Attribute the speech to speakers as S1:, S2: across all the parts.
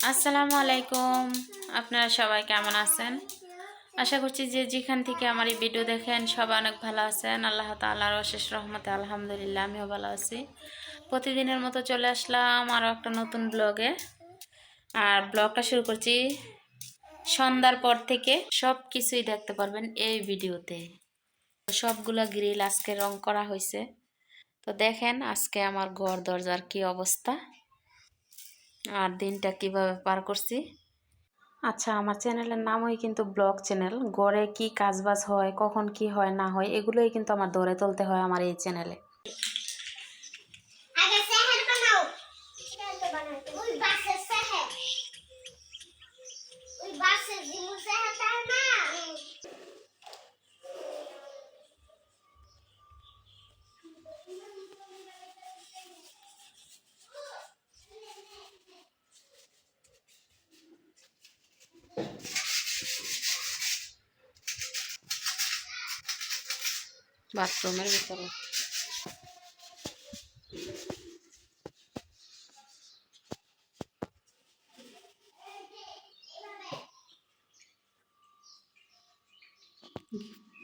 S1: আসসালামু আলাইকুম। আপনারা সবাই কেমন আছেন? আশা করছি যে যেখান থেকে আমার এই ভিডিও দেখেন সবাই অনেক ভালো আছেন। আল্লাহ তাল্লাহর অশেষ রহমতে আলহামদুলিল্লাহ, আমিও ভালো আছি। প্রতিদিনের মতো চলে আসলাম আরও একটা নতুন ব্লগে। আর ব্লগটা শুরু করছি সন্ধ্যার পর থেকে সব কিছুই দেখতে পারবেন এই ভিডিওতে। সবগুলো গ্রিল আজকে রং করা হয়েছে। তো দেখেন আজকে আমার ঘর দরজার কি অবস্থা। আর দিনটা কীভাবে পার করছি? আচ্ছা আমার চ্যানেলের নামই কিন্তু ব্লগ চ্যানেল। গড়ে কি কাজবাজ হয়, কখন কি হয়, না হয়, এগুলোই কিন্তু আমার ধরে তুলতে হয় আমার এই চ্যানেলে। বাথরুমের ভিতরে।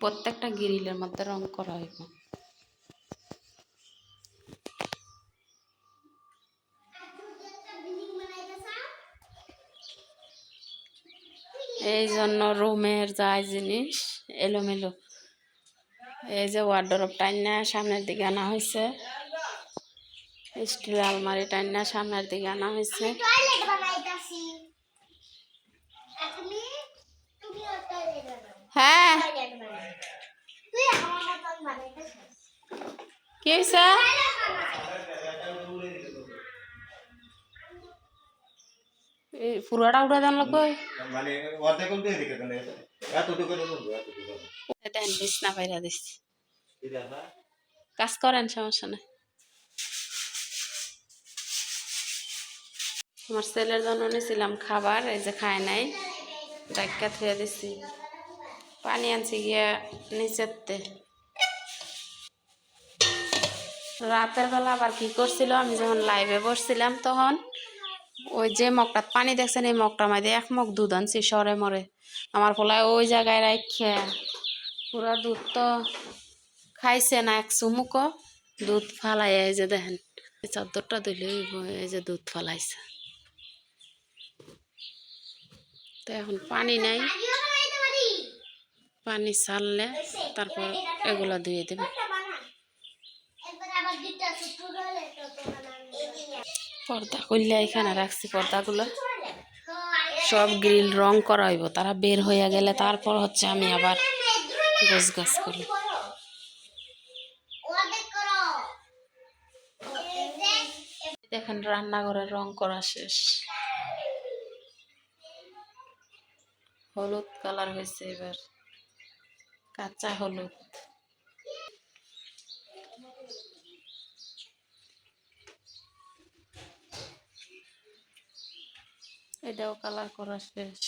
S1: প্রত্যেকটা গ্রিলের মধ্যে রং করা হইব। এই জন্য রুমের যা জিনিস এলোমেলো এই যে ওয়ার্ডরোব টাইনা সামনের দিকে আনা হয়েছে স্টিল আলমারি টাইনা সামনের দিকে আনা হয়েছে হ্যাঁ। কি হয়েছে এই পুরোটা উঠে দেন লোক
S2: মানে অর্ধেক এতটুকু
S1: দেন বিছনা পাইরা দিচ্ছি। কাজ করেন সমস্যা নাই। আমার ছেলের জন্য নিয়েছিলাম খাবার এই যে খায় নাই। ডাক্কা থুয়ে দিছি। পানি আনছি গিয়া নিচেতে রাতের বেলা আবার কি করছিল আমি যখন লাইভে বসছিলাম তখন ওই যে মগটা, পানি দেখছেন এই মগটার মধ্যে এক মগ দুধ আনছি সরে মরে। আমার ফলায় ওই জায়গায় রাখে পুরা দুধ তো খাইছে না, এক চুমুকও দুধ ফালাই এই যে দেখেন চাদরটা দিলে এই যে দুধ ফালাইছে। তো এখন পানি নাই। পানি ছাড়লে তারপর এগুলো ধুয়ে দেবে
S3: একটা বানা একবার আবার দিতে আছে টয়লেট তো বানাই
S1: পর্দা করলে এখানে রাখছি পর্দাগুলো। সব গ্রিল রং করা হইব। তারা বের হয়ে গেলে তারপর হচ্ছে আমি আবার গোছ গাছ করি। দেখেন রান্নাঘরে রং করা শেষ। হলুদ কালার হয়েছে এবার। কাঁচা হলুদ। এটাও কালার করা শেষ।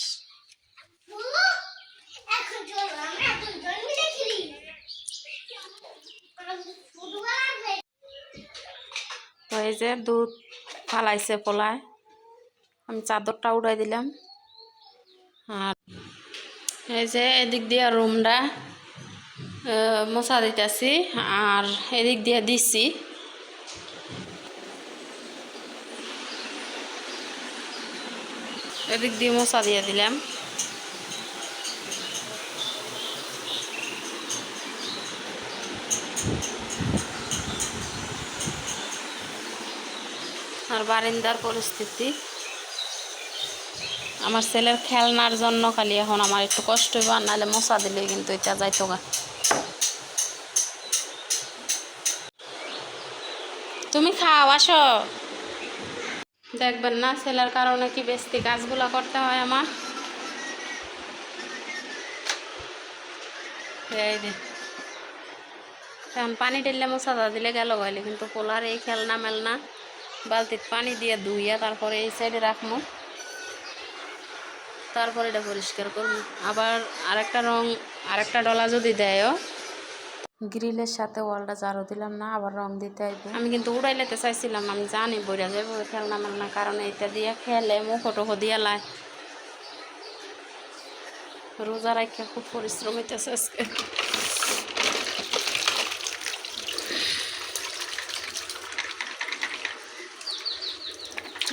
S1: তো এই যে দুধ ফালাইছে পোলায়, আমি চাদরটা উড়াই দিলাম। আর এই যে এদিক দিয়ে রুমটা মশা দিতেছি, আর এদিক দিয়ে দিছি। এদিক দিয়ে মশা দিয়ে দিলাম। আর বারিন্দার পরিস্থিতি। আমার ছেলের খেলনার জন্য খালি এখন আমার একটু কষ্ট হইব, আর নাহলে মশা দিলে কিন্তু এটা যাইতো গা। তুমি খাও, আসো। দেখবেন না, ছেলের কারণে কি বেশি কাজগুলো করতে হয় আমার? এখন পানি ঢেললে মশা দিলে গেল গেলে কিন্তু পোলার এই খেলনা মেলনা বালতির পানি দিয়ে ধুইয়া তারপরে এই সাইডে রাখব তারপরে এটা পরিষ্কার করব আবার আরেকটা রং, আরেকটা ডলা যদি দেয়ও গ্রিলের সাথে ওয়ালটা জারো দিলাম না, আবার রং দিতে আইবে। আমি কিন্তু উড়াই লেতে চাইছিলাম, আমি জানি বইরা যাব খেলনা মেলনা কারণ এটা দিয়ে খেলে মুখো টুখো দিয়ে লাই। রোজা রাখা খুব পরিশ্রম হইতেছে আজকে।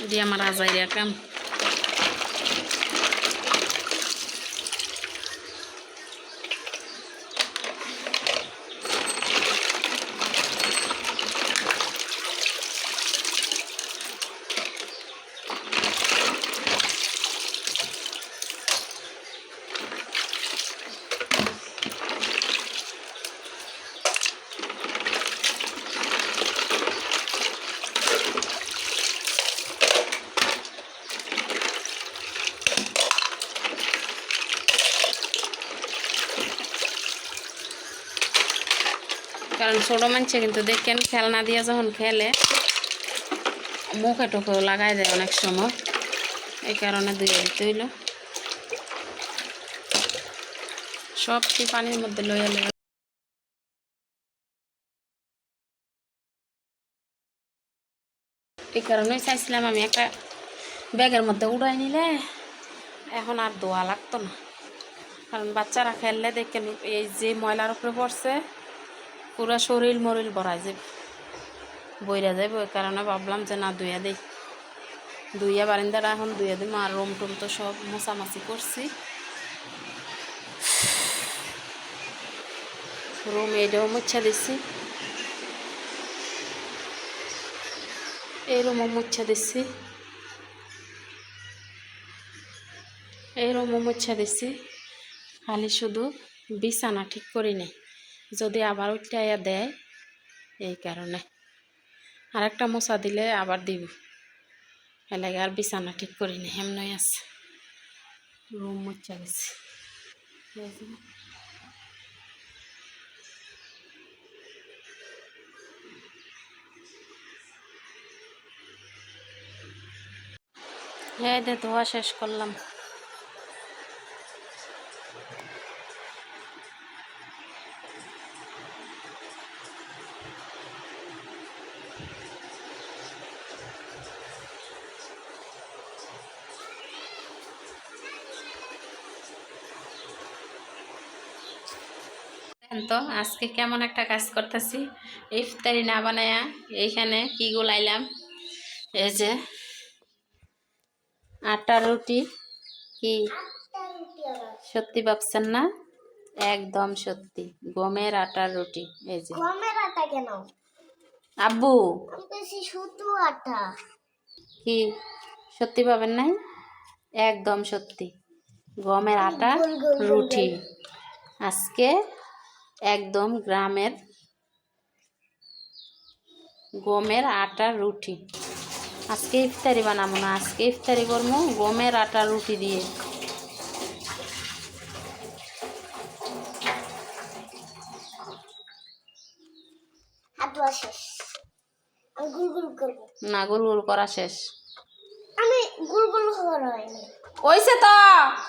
S1: দিয়ে আমার আজাইরা কাম কারণ ছোটো মানুষে কিন্তু দেখেন খেলনা দিয়ে যখন খেলে, মুখে টুকু লাগাই দেয় অনেক সময়। এই কারণে ধুয়ে দিতে হইল সবটি পানির মধ্যে লইয়া লইয়া এই কারণেই চাইছিলাম আমি একটা ব্যাগের মধ্যে উড়াই নিলে এখন আর দোয়া লাগতো না। কারণ বাচ্চারা খেললে দেখেন এই যে ময়লার উপরে পড়ছে পুরো শরীর মরিল ভরাই যাবে বইরা যাবে ওই কারণে ভাবলাম যে না, দুইয়া দেই। দুইয়া বারিন্দাটা এখন দুইয়া দিই আর রুম টুম তো সব মোছামাছি করছি। রুম এটাও মুচ্ছা দিচ্ছি এই রুমও মুচ্ছা দিচ্ছি এই রুমও মুচ্ছা দিচ্ছি খালি শুধু বিছানা ঠিক করি নাই। যদি আবার উঠাইয়া দেয়, এই কারণে। আর একটা মশা দিলে আবার দিব। এলাকা আর বিছানা ঠিক করি নি এমনই আছে। রুম মুচ্ছা গেছে। হ্যাঁ দে ধোয়া শেষ করলাম। তো আজকে কেমন একটা কাজ করতেছি? ইফতারি না বানায়া এইখানে কি গোলাইলাম? এই যে আটা রুটি কি? সত্যি ভাবছেন না? একদম সত্যি গমের আটার রুটি এই যে।
S3: গমের আটা কেন?
S1: আব্বু!
S3: শুধু আটা।
S1: কি? সত্যি পাবেন নাই? একদম সত্যি গমের আটা রুটি। আজকে একদম গ্রামের গমের আটার রুটি। আজকে ইফতারি বানাবো না আজকে ইফতারি করব গমের আটা রুটি দিয়ে।
S3: আমি গুল গুল
S1: করা শেষ।
S3: আমি গুল গুল হওয়ার হয়নি।
S1: ওইসে তো?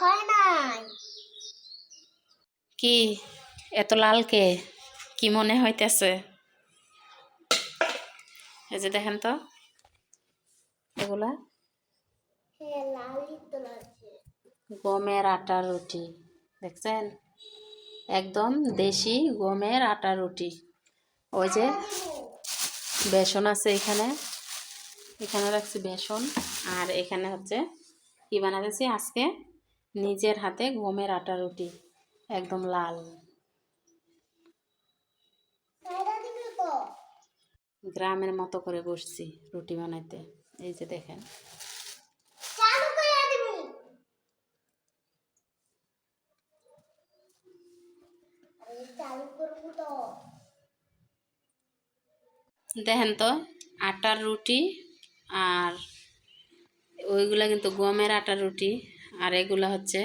S3: হয় নাই।
S1: কি? এত লালকে কি? মনে হইতেছে? এই যে দেখেন তো এগুলা?
S3: হ্যাঁ
S1: গমের আটা রুটি দেখছেন? একদম দেশি গমের আটা রুটি। ওই যে বেসন আছে এখানে। এখানে রাখছি বেসন। আর এখানে হচ্ছে কি বানাতেছি? আজকে নিজের হাতে গমের আটা রুটি। একদম লাল
S3: কায়দা দিবি তো
S1: গ্রামের মতো করে বসছি রুটি বানাইতে। এই যে দেখেন। দেখেন তো আটার রুটি আর ওইগুলা কিন্তু গমের আটার রুটি আর এগুলা হচ্ছে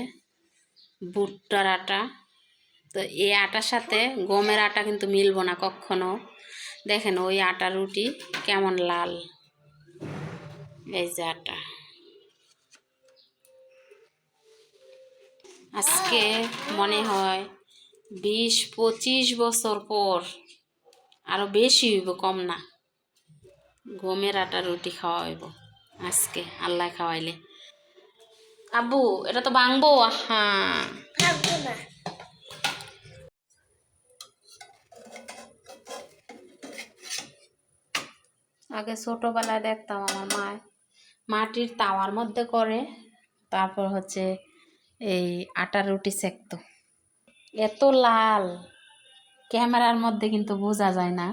S1: ভুট্টার আটা। তো এই আটার সাথে গমের আটা কিন্তু মিলবো না কখনো। দেখেন ওই আটার রুটি কেমন লাল। এই যে আটা। আজকে মনে হয় বিশ পঁচিশ বছর পর আরও বেশি হইব, কম না। গমের আটা রুটি খাওয়া হইব আজকে, আল্লাহ খাওয়াইলে। আব্বু, এটা তো বাংবো হ্যাঁ আগে ছোটোবেলায় দেখতাম আমার মায় মাটির তাওয়ার মধ্যে করে, তারপর হচ্ছে এই আটার রুটি সেকতো। এত লাল, ক্যামেরার মধ্যে কিন্তু বোঝা যায় না,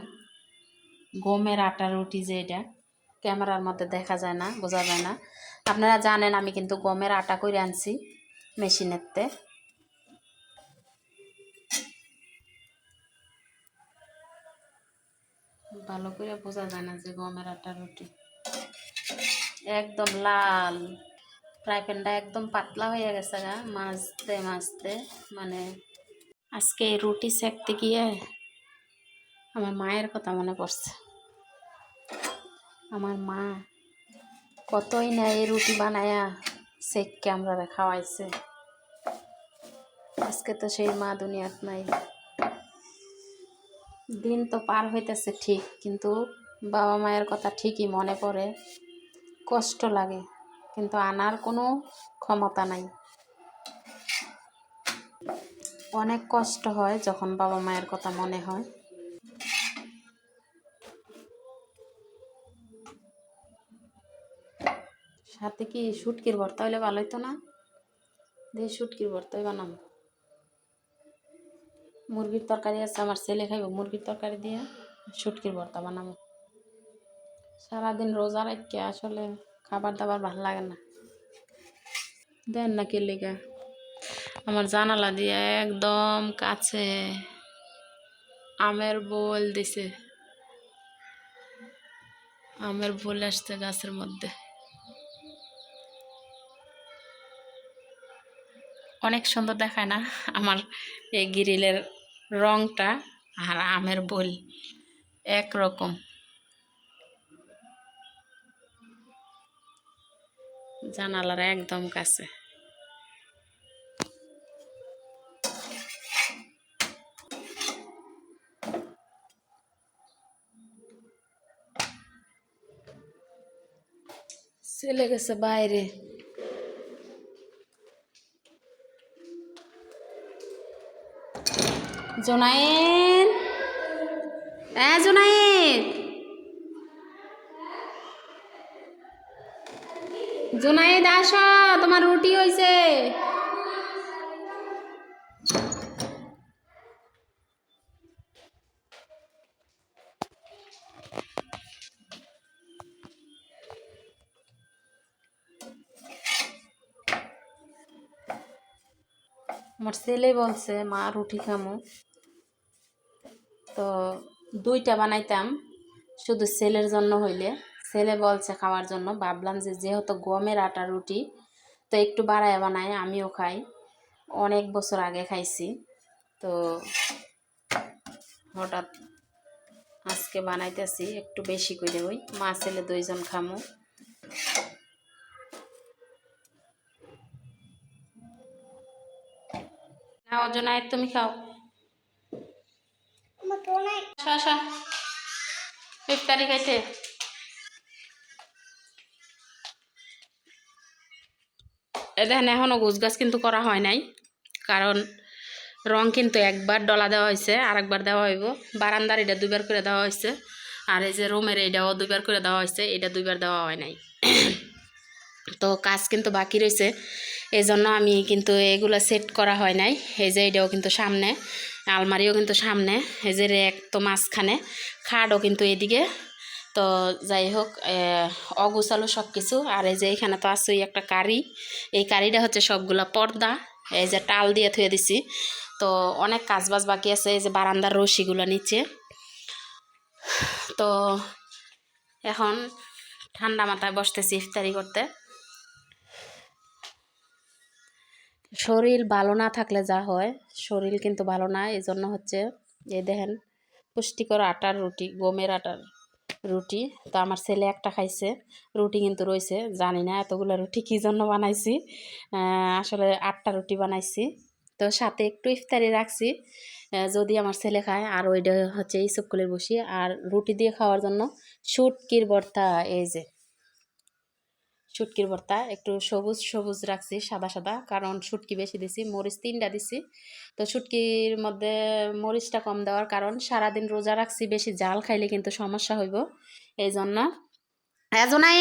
S1: গমের আটার রুটি যে এটা, ক্যামেরার মধ্যে দেখা যায় না, বোঝা যায় না। আপনারা জানেন আমি কিন্তু গমের আটা করে আনছি মেশিনেরতে। ভালো করে বোঝা যায় না যে গমের আটা রুটি। একদম লাল। ফ্রাই প্যানটা একদম পাতলা হয়ে গেছে গা মাছতে মাছতে মানে আজকে রুটি সেকতে গিয়ে আমার মায়ের কথা মনে পড়ছে। আমার মা কতই না এই রুটি বানায়া সেককে আমরা খাওয়াইছে। আজকে তো সেই মা দুনিয়াত নাই। দিন তো পার হইতেছে ঠিক, কিন্তু বাবা মায়ের কথা ঠিকই মনে পড়ে। কষ্ট লাগে, কিন্তু আনার কোনো ক্ষমতা নাই। অনেক কষ্ট হয় যখন বাবা মায়ের কথা মনে হয়। সাথে কি শুটকির ভর্তা হইলে ভালো হইতো না? দিয়ে শুটকির ভর্তাই বানাবো মুরগির তরকারি আছে, আমার ছেলে খাইব মুরগির তরকারি দিয়ে শুটকির ভর্তা বানাবো। সারাদিন রোজা রাখকে আসলে খাবার দাবার ভালো লাগে না। দেন না কে লেগা? আমার জানালা দিয়ে একদম কাছে আমের বোল দিছে। আমের বোল আসছে গাছের মধ্যে। অনেক সুন্দর দেখায় না আমার এই গ্রিলের রংটা আর আমের বোল একরকম। জানালার একদম কাছে। চলে গেছে বাইরে। জোনায়েন হ্যাঁ জোনায়েন জোনায়েদ আসো তোমার রুটি হয়েছে আমার ছেলে বলছে মা রুটি খামো। তো দুইটা বানাইতাম, শুধু ছেলের জন্য হইলে। ছেলে বলছে খাওয়ার জন্য। ভাবলাম যে যেহেতু গমের আটা রুটি, তো একটু বাড়ায় বানাই, আমিও খাই। অনেক বছর আগে খাইছি, তো হঠাৎ আজকে বানাইতেছি, একটু বেশি করে ওই মা ছেলে দুইজন খামো। খাও জনায় তুমি খাও
S3: আমার তো অনেক
S1: আসো আসো ইফতারি খাইতে এ দেখেন এখনও গোছ গাছ কিন্তু করা হয় নাই। কারণ রং কিন্তু একবার ডলা দেওয়া হয়েছে আর একবার দেওয়া হইব। বারান্দার এটা দুইবার করে দেওয়া হয়েছে। আর এই যে রুমের এটাও দুইবার করে দেওয়া হয়েছে, এটা দুইবার দেওয়া হয় নাই। তো কাজ কিন্তু বাকি রয়েছে। এই জন্য আমি কিন্তু এগুলো সেট করা হয় নাই। এই যে এটাও কিন্তু সামনে। আলমারিও কিন্তু সামনে, এই যে র্যাক তো মাঝখানে, খাটও কিন্তু এদিকে। তো যাই হোক অগুছালো সব কিছু আর এই যে এখানে তো আছে একটা কারি। এই কারিটা হচ্ছে সবগুলা পর্দা। এই যে টাল দিয়ে থুয়ে দিছি। তো অনেক কাজ বাজ বাকি আছে, এই যে বারান্দার রশিগুলো নিচে। তো এখন ঠান্ডা মাথায় বসতেছি ইফতারি করতে। শরীর ভালো না থাকলে যা হয়, শরীর কিন্তু ভালো না এই জন্য হচ্ছে এই দেখেন পুষ্টিকর আটার রুটি, গমের আটার রুটি। তো আমার ছেলে একটা খাইছে, রুটি কিন্তু রয়েছে, জানি না এতগুলো রুটি কী জন্য বানাইছি আসলে আটটা রুটি বানাইছি। তো সাথে একটু ইফতারি রাখছি যদি আমার ছেলে খায়, আর ওইটা হচ্ছে এই সবকুলের বসি। আর রুটি দিয়ে খাওয়ার জন্য শুটকির ভর্তা, এই যে শুটকির ভর্তা, একটু সবুজ সবুজ রাখছি সাদা সাদা। কারণ শুটকি বেশি দিছি, মরিচ তিনটা দিছি। তো শুটকির মধ্যে মরিচটা কম দেওয়ার কারণ, সারাদিন রোজা রাখছি, বেশি জাল খাইলে কিন্তু সমস্যা হইব। এই জন্য এজনাই!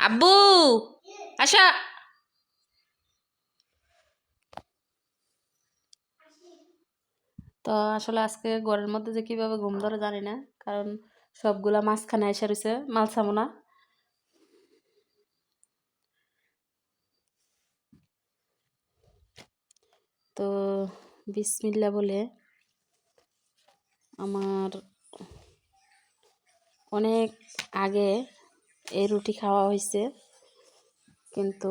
S1: আব্বু! আশা তো আসলে আজকে ঘরের মধ্যে যে কীভাবে ঘুম ধরে জানি না, কারণ সবগুলা মাঝখানে এসে রয়েছে মালসামোনা তো বিসমিল্লা বলে আমার অনেক আগে এই রুটি খাওয়া হয়েছে। কিন্তু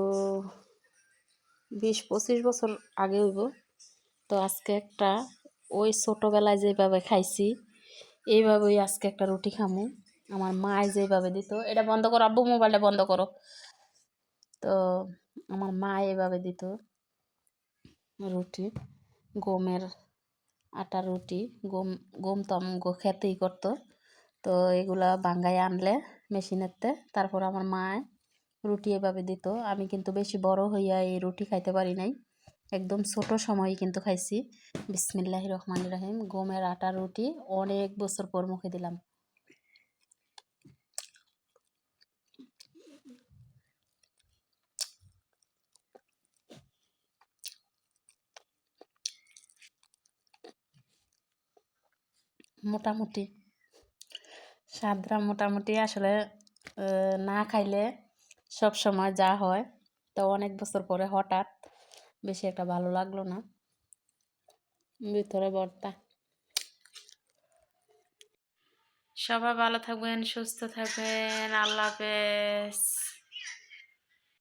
S1: বিশ পঁচিশ বছর আগে হইব। তো আজকে একটা ওই ছোটোবেলায় যেভাবে খাইছি, এইভাবেই আজকে একটা রুটি খামু। আমার মায় যেভাবে দিত, এটা বন্ধ করো আব্বু, মোবাইলটা বন্ধ করো। তো আমার মা এভাবে দিত। রুটি, গমের আটা রুটি, গম গম তো আমগো খেতেই করতো। তো এগুলা বাঙ্গায় আনলে মেশিনেরতে, তারপর আমার মা রুটি এভাবে দিত। আমি কিন্তু বেশি বড় হইয়া এই রুটি খাইতে পারি নাই। একদম ছোট সময়ে কিন্তু খাইছি। বিসমিল্লাহ রহমান রহিম। গমের আটা রুটি অনেক বছর পর মুখে দিলাম। মোটামুটি। সাদরা মোটামুটি আসলে না খাইলে সব সময় যা হয়, তো অনেক বছর পরে হঠাৎ বেশি একটা ভালো লাগল না। ভিতরে বর্তা সবাই ভালো থাকবেন, সুস্থ থাকবেন, আল্লাহ হাফেজ।